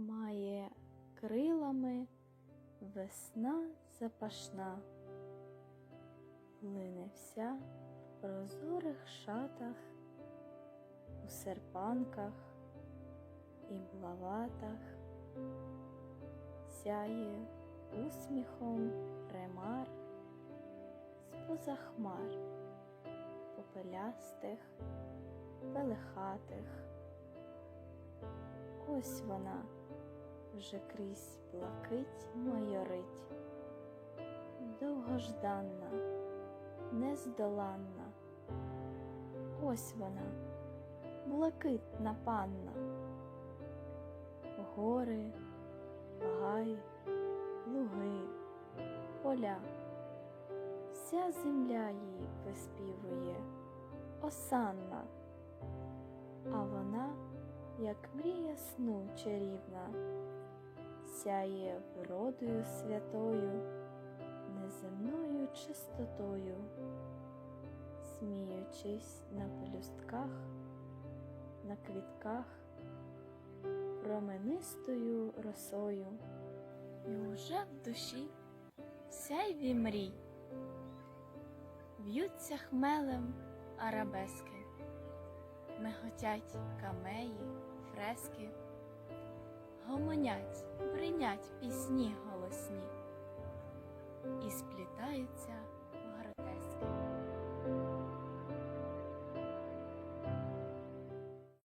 має крилами весна запашна, лине вся в прозорих шатах, у серпанках і блаватах, сяє усміхом примар з-поза хмар, попелястих, велихатих. Ось вона вже крізь блакить майорить, довгожданна, нездоланна. Ось вона, блакитна панна, гори, гай, луги, поля. Вся земля їй виспівує, осанна, а вона, як мрія сну чарівна, сяє вродою святою, неземною чистотою, сміючись на пелюстках, на квітках, променистою росою, і уже в душі сяйві мрій. В'ються хмелем арабески, миготять камеї, фрески, гомонять, бринять пісні голосні, і сплітаються